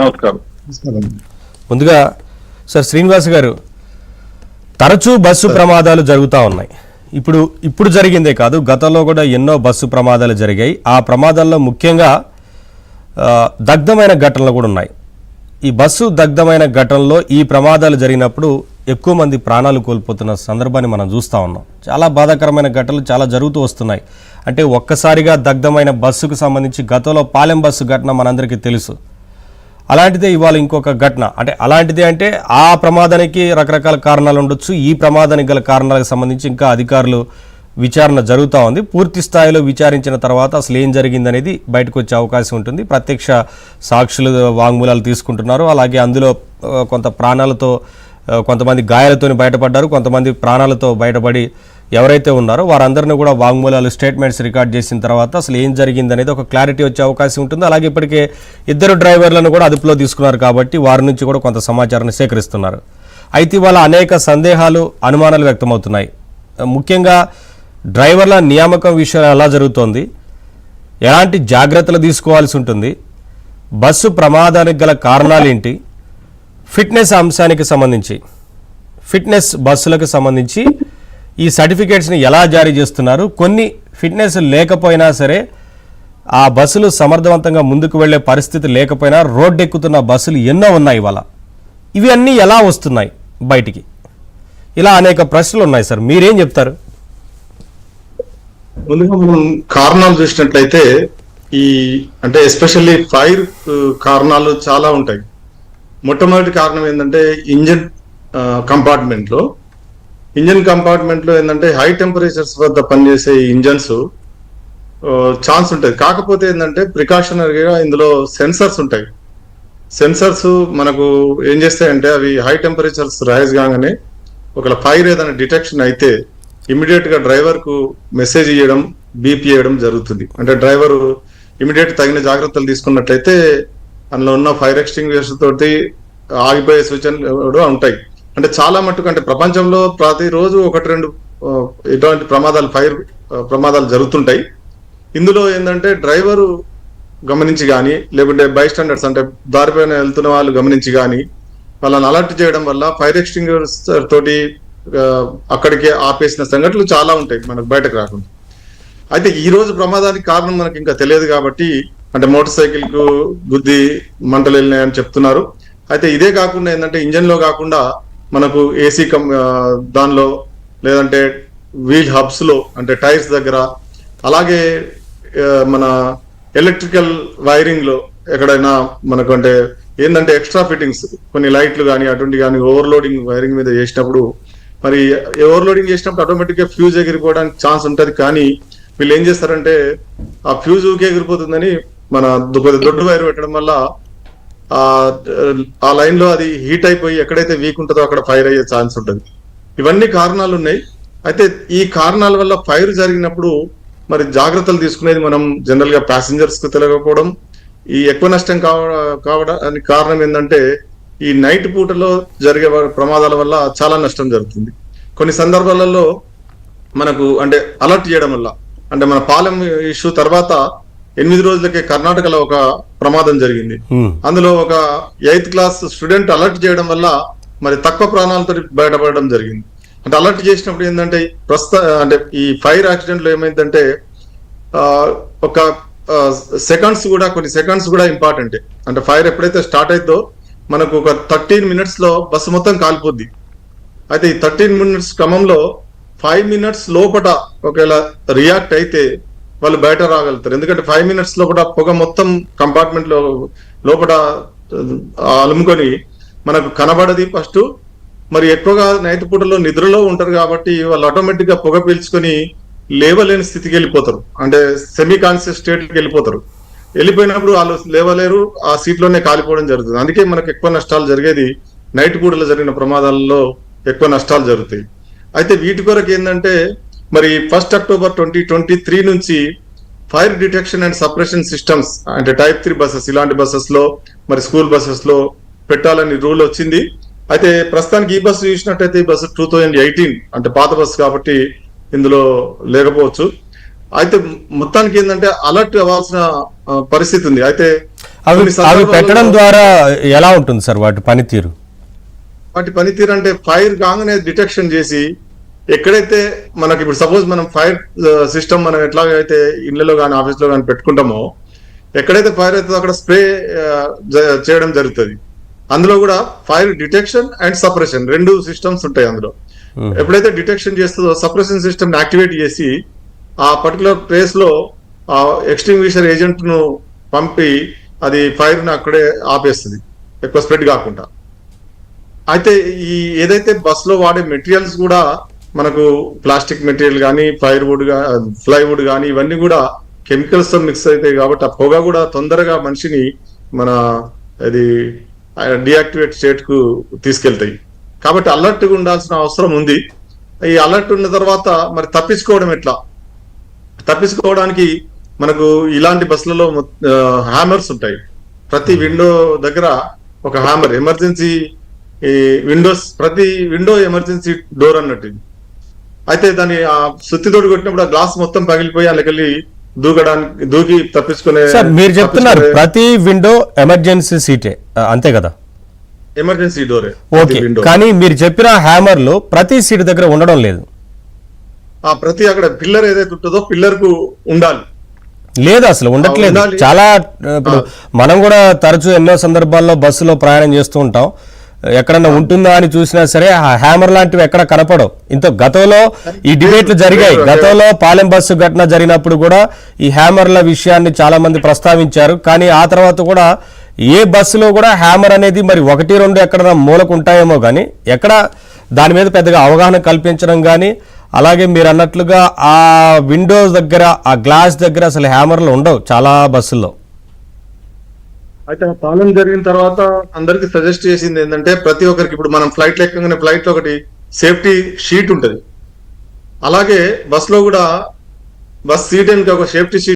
నమస్కారం. ముందుగా సార్ శ్రీనివాస్ గారు తరచూ బస్సు ప్రమాదాలు జరుగుతూ ఉన్నాయి. ఇప్పుడు ఇప్పుడు జరిగిందే కాదు గతంలో కూడా ఎన్నో బస్సు ప్రమాదాలు జరిగాయి. ఆ ప్రమాదాల్లో ముఖ్యంగా దగ్ధమైన ఘటనలు కూడా ఉన్నాయి. ఈ బస్సు దగ్ధమైన ఘటనలో ఈ ప్రమాదాలు జరిగినప్పుడు ఎక్కువ మంది ప్రాణాలు కోల్పోతున్న సందర్భాన్ని మనం చూస్తూ ఉన్నాం. చాలా బాధాకరమైన ఘటనలు చాలా జరుగుతూ వస్తున్నాయి. అంటే ఒక్కసారిగా దగ్ధమైన బస్సుకు సంబంధించి గతంలో పాలెం బస్సు ఘటన మనందరికీ తెలుసు. అలాంటిదే ఇవాళ ఇంకొక ఘటన. అంటే అలాంటిదే అంటే ఆ ప్రమాదానికి రకరకాల కారణాలు ఉండొచ్చు. ఈ ప్రమాదానికి గల కారణాలకు సంబంధించి ఇంకా అధికారులు విచారణ జరుగుతూ ఉంది. పూర్తి స్థాయిలో విచారించిన తర్వాత అసలు ఏం జరిగిందనేది బయటకు వచ్చే అవకాశం ఉంటుంది. ప్రత్యక్ష సాక్షులు వాంగ్మూలాలు తీసుకుంటున్నారు. అలాగే అందులో కొంత ప్రాణాలతో కొంతమంది గాయాలతో బయటపడ్డారు. కొంతమంది ప్రాణాలతో బయటపడి ఎవరైతే ఉన్నారో వారందరినీ కూడా వాంగ్మూలాలు స్టేట్మెంట్స్ రికార్డ్ చేసిన తర్వాత అసలు ఏం జరిగింది అనేది ఒక క్లారిటీ వచ్చే అవకాశం ఉంటుంది. అలాగే ఇప్పటికే ఇద్దరు డ్రైవర్లను కూడా అదుపులో తీసుకున్నారు కాబట్టి వారి నుంచి కూడా కొంత సమాచారాన్ని సేకరిస్తున్నారు. అయితే ఇవాళ అనేక సందేహాలు అనుమానాలు వ్యక్తమవుతున్నాయి. ముఖ్యంగా డ్రైవర్ల నియామకం విషయం ఎలా జరుగుతోంది? ఎలాంటి జాగ్రత్తలు తీసుకోవాల్సి ఉంటుంది? బస్సు ప్రమాదానికి గల కారణాలేంటి? ఫిట్నెస్ అంశానికి సంబంధించి ఫిట్నెస్ బస్సులకు సంబంధించి ఈ సర్టిఫికేట్స్ని ఎలా జారీ చేస్తున్నారు? కొన్ని ఫిట్నెస్ లేకపోయినా సరే ఆ బస్సులు సమర్థవంతంగా ముందుకు వెళ్ళే పరిస్థితి లేకపోయినా రోడ్డు ఎక్కుతున్న బస్సులు ఎన్నో ఉన్నాయి ఇవాళ. ఇవి అన్నీ ఎలా వస్తున్నాయి బయటికి? ఇలా అనేక ప్రశ్నలు ఉన్నాయి సార్. మీరేం చెప్తారు? ముందుగా మనం కారణాలు చూసినట్లయితే ఈ అంటే ఎస్పెషల్లీ ఫైర్ కారణాలు చాలా ఉంటాయి. మొట్టమొదటి కారణం ఏంటంటే ఇంజన్ కంపార్ట్మెంట్లో ఇంజన్ కంపార్ట్మెంట్లో ఏంటంటే హై టెంపరేచర్స్ వద్ద పనిచేసే ఇంజన్స్ ఛాన్స్ ఉంటుంది. కాకపోతే ఏంటంటే ప్రికాషనరీగా ఇందులో సెన్సర్స్ ఉంటాయి. సెన్సర్స్ మనకు ఏం చేస్తాయంటే అవి హై టెంపరేచర్స్ రైజ్ కాగానే ఒకవేళ ఫైర్ ఏదైనా డిటెక్షన్ అయితే ఇమీడియట్గా డ్రైవర్కు మెసేజ్ ఇవ్వడం బీపీ ఇవ్వడం జరుగుతుంది. అంటే డ్రైవర్ ఇమీడియట్ తగిన జాగ్రత్తలు తీసుకున్నట్లయితే అందులో ఉన్న ఫైర్ ఎక్స్టింగ్విషర్స్ తోటి ఆగిపోయే సూచనలు కూడా ఉంటాయి. అంటే చాలా మట్టుకు అంటే ప్రపంచంలో ప్రతిరోజు ఒకటి రెండు ఇటువంటి ప్రమాదాలు ఫైర్ ప్రమాదాలు జరుగుతుంటాయి. ఇందులో ఏంటంటే డ్రైవరు గమనించి కానీ లేకుంటే బై స్టాండర్డ్స్ అంటే దారిపైన వెళ్తున్న వాళ్ళు గమనించి కానీ వాళ్ళని అలర్ట్ చేయడం వల్ల ఫైర్ ఎక్స్టింగ్విషర్స్ తోటి అక్కడికే ఆపేసిన సంఘటనలు చాలా ఉంటాయి మనకు బయటకు రాకుండా. అయితే ఈ రోజు ప్రమాదానికి కారణం మనకి ఇంకా తెలియదు కాబట్టి అంటే మోటార్ సైకిల్కు గుద్ది మంటలు వెళ్ళినాయని చెప్తున్నారు. అయితే ఇదే కాకుండా ఏంటంటే ఇంజన్లో కాకుండా మనకు ఏసీ కం దానిలో లేదంటే వీల్ హబ్స్లో అంటే టైర్స్ దగ్గర అలాగే మన ఎలక్ట్రికల్ వైరింగ్లో ఎక్కడైనా మనకు అంటే ఏంటంటే ఎక్స్ట్రా ఫిట్టింగ్స్ కొన్ని లైట్లు కానీ అటువంటి కానీ ఓవర్లోడింగ్ వైరింగ్ మీద చేసినప్పుడు మరి ఓవర్లోడింగ్ చేసినప్పుడు ఆటోమేటిక్గా ఫ్యూజ్ ఎగిరిపోవడానికి ఛాన్స్ ఉంటుంది. కానీ వీళ్ళు ఏం చేస్తారంటే ఆ ఫ్యూజ్ ఊకే ఎగిరిపోతుందని మన కొద్ది దొడ్డు వైర్ పెట్టడం వల్ల ఆ లైన్లో అది హీట్ అయిపోయి ఎక్కడైతే వీక్ ఉంటుందో అక్కడ ఫైర్ అయ్యే ఛాన్స్ ఉంటుంది. ఇవన్నీ కారణాలు ఉన్నాయి అయితే ఈ కారణాల వల్ల ఫైర్ జరిగినప్పుడు మరి జాగ్రత్తలు తీసుకునేది మనం జనరల్గా ప్యాసింజర్స్కు తెలియకపోవడం ఈ ఎక్కువ నష్టం కావ- కావడానికి కారణం ఏంటంటే ఈ నైట్ పూటలో జరిగే ప్రమాదాల వల్ల చాలా నష్టం జరుగుతుంది. కొన్ని సందర్భాలలో మనకు అంటే అలర్ట్ చేయడం వల్ల అంటే మన పాలెం ఇష్యూ తర్వాత ఎనిమిది రోజులకే కర్ణాటకలో ఒక ప్రమాదం జరిగింది. అందులో ఒక ఎయిత్ క్లాస్ స్టూడెంట్ అలర్ట్ చేయడం వల్ల మరి తక్కువ ప్రాణాలతో బయటపడడం జరిగింది. అంటే అలర్ట్ చేసినప్పుడు ఏంటంటే ప్రస్తుత అంటే ఈ ఫైర్ యాక్సిడెంట్లో ఏమైందంటే ఒక సెకండ్స్ కూడా కొన్ని సెకండ్స్ కూడా ఇంపార్టెంట్. అంటే ఫైర్ ఎప్పుడైతే స్టార్ట్ అవుతుందో మనకు ఒక థర్టీన్ మినిట్స్లో బస్సు మొత్తం కాలిపోద్ది. అయితే ఈ థర్టీన్ మినిట్స్ క్రమంలో ఫైవ్ మినిట్స్ లోపట ఒకవేళ రియాక్ట్ అయితే వాళ్ళు బయట రాగలుగుతారు. ఎందుకంటే ఫైవ్ మినిట్స్ కూడా పొగ మొత్తం కంపార్ట్మెంట్లో లోపల అలుముకొని మనకు కనబడది ఫస్ట్ మరి ఎక్కువగా నైట్ పూటలో నిద్రలో ఉంటారు కాబట్టి వాళ్ళు ఆటోమేటిక్గా పొగ పీల్చుకొని లేవలేని స్థితికి వెళ్ళిపోతారు. అంటే సెమీ కాన్షియస్ స్టేట్కి వెళ్ళిపోతారు. వెళ్ళిపోయినప్పుడు వాళ్ళు లేవలేరు ఆ సీట్లోనే కాలిపోవడం జరుగుతుంది. అందుకే మనకు ఎక్కువ నష్టాలు జరిగేది నైట్ పూటలో జరిగిన ప్రమాదాలలో ఎక్కువ నష్టాలు జరుగుతాయి. అయితే వీటి కొరకు ఏంటంటే మరి first October twenty twenty three నుంచి fire detection and suppression systems అంటే టైప్ త్రీ బస్సెస్ ఇలాంటి బస్సెస్లో మరి స్కూల్ బస్సెస్లో పెట్టాలని రూల్ వచ్చింది. అయితే ప్రస్తుతానికి ఈ బస్సు చూసినట్టయితే ఈ బస్సు టూ థౌజండ్ ఎయిటీన్ అంటే పాత బస్సు కాబట్టి ఇందులో లేకపోవచ్చు. అయితే మొత్తానికి ఏంటంటే అలర్ట్ అవ్వాల్సిన పరిస్థితి ఉంది. అయితే అవి పెట్టడం ద్వారా ఎలా ఉంటుంది సార్ వాటి పనితీరు? వాటి పనితీరు అంటే ఫైర్ కాగానే డిటెక్షన్ చేసి ఎక్కడైతే మనకి ఇప్పుడు సపోజ్ మనం ఫైర్ సిస్టమ్ మనం ఎట్లాగైతే ఇళ్ళలో కానీ ఆఫీస్లో కానీ పెట్టుకుంటామో ఎక్కడైతే ఫైర్ అవుతుందో అక్కడ స్ప్రే చేయడం జరుగుతుంది. అందులో కూడా ఫైర్ డిటెక్షన్ అండ్ సపరేషన్ రెండు సిస్టమ్స్ ఉంటాయి అందులో. ఎప్పుడైతే డిటెక్షన్ చేస్తుందో సపరేషన్ సిస్టమ్ యాక్టివేట్ చేసి ఆ పర్టికులర్ ప్లేస్లో ఆ ఎక్స్టింగ్విషర్ ఏజెంట్ను పంపి అది ఫైర్ను అక్కడే ఆపేస్తుంది. ఎక్కువ స్ప్రెడ్ కాకుండా. అయితే ఈ ఏదైతే బస్లో వాడే మెటీరియల్స్ కూడా మనకు ప్లాస్టిక్ మెటీరియల్ కానీ ఫైర్వుడ్ ఫ్లైవుడ్ కానీ ఇవన్నీ కూడా కెమికల్స్తో మిక్స్ అవుతాయి కాబట్టి ఆ పొగ కూడా తొందరగా మనిషిని మన అది డియాక్టివేట్ స్టేట్కు తీసుకెళ్తాయి. కాబట్టి అలర్ట్గా ఉండాల్సిన అవసరం ఉంది. ఈ అలర్ట్ ఉన్న తర్వాత మరి తప్పించుకోవడం ఎట్లా? తప్పించుకోవడానికి మనకు ఇలాంటి బస్సులలో హ్యామర్స్ ఉంటాయి. ప్రతి విండో దగ్గర ఒక హ్యామర్ ఎమర్జెన్సీ ఈ విండోస్ ప్రతి విండో ఎమర్జెన్సీ డోర్ అన్నట్టు అయితే దాన్ని ఆ సుత్తితోటి కొట్టినప్పుడు ఆ గ్లాస్ మొత్తం పగిలిపోయి అందుకెళ్ళి దూకడానికి దూకి తప్పించుకునే సార్ మీరు చెప్తున్నారు ప్రతి విండో ఎమర్జెన్సీ సీటే. అంతే కదా? ఎమర్జెన్సీ డోరే ఓకే. కానీ మీరు చెప్పిన హ్యామర్లు ప్రతి సీట్ దగ్గర ఉండడం లేదు. ఆ ప్రతి అక్కడ పిల్లర్ ఏదైతే ఉంటుందో పిల్లర్కు ఉండాలి. లేదు అసలు ఉండట్లేదు. చాలా ఇప్పుడు మనం కూడా తరచూ ఎన్నో సందర్భాల్లో బస్సులో ప్రయాణం చేస్తూ ఉంటాం. ఎక్కడన్నా ఉంటుందా అని చూసినా సరే ఆ హ్యామర్ లాంటివి ఎక్కడ కనపడవు. ఇంత గతంలో ఈ డిబేట్లు జరిగాయి. గతంలో పాలెం బస్సు ఘటన జరిగినప్పుడు కూడా ఈ హ్యామర్ల విషయాన్ని చాలా మంది ప్రస్తావించారు. కానీ ఆ తర్వాత కూడా ఏ బస్సులో కూడా హ్యామర్ అనేది మరి ఒకటి రెండు ఎక్కడ మూలకు ఉంటాయేమో కానీ ఎక్కడ దాని మీద పెద్దగా అవగాహన కల్పించడం కానీ అలాగే మీరు అన్నట్లుగా ఆ విండోస్ దగ్గర ఆ గ్లాస్ దగ్గర అసలు హ్యామర్లు ఉండవు చాలా బస్సుల్లో. అయితే ఆ పాలన జరిగిన తర్వాత అందరికి సజెస్ట్ చేసింది ఏంటంటే ప్రతి ఒక్కరికి ఇప్పుడు మనం ఫ్లైట్ లెక్కగానే ఫ్లైట్లో ఒకటి సేఫ్టీ షీట్ ఉంటుంది. అలాగే బస్లో కూడా బస్ సీట్ వెనుక ఒక సేఫ్టీ షీట్